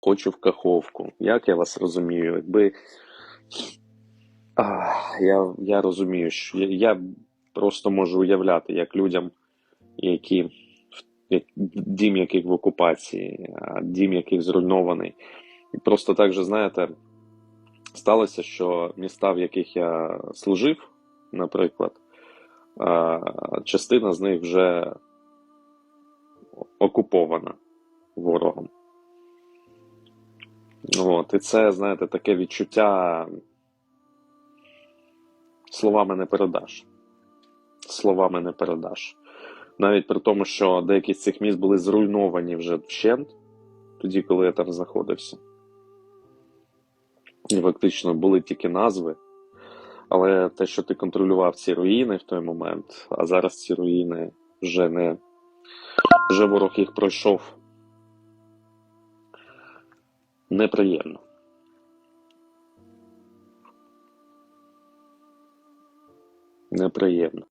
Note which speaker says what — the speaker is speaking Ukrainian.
Speaker 1: хочу в Каховку. Як я вас розумію? Якби. А, я, я розумію, що я, просто можу уявляти, як людям, які як, дім яких в окупації, дім яких зруйнований. І просто так же, знаєте, сталося, що міста, в яких я служив, наприклад, частина з них вже окупована ворогом. От, і це, знаєте, таке відчуття словами не передаш. Словами не передаш. Навіть при тому, що деякі з цих міст були зруйновані вже вщент, тоді, коли я там знаходився. І фактично були тільки назви. Але те, що ти контролював ці руїни в той момент, а зараз ці руїни вже не. Вже ворог їх пройшов. Неприємно. Неприємно.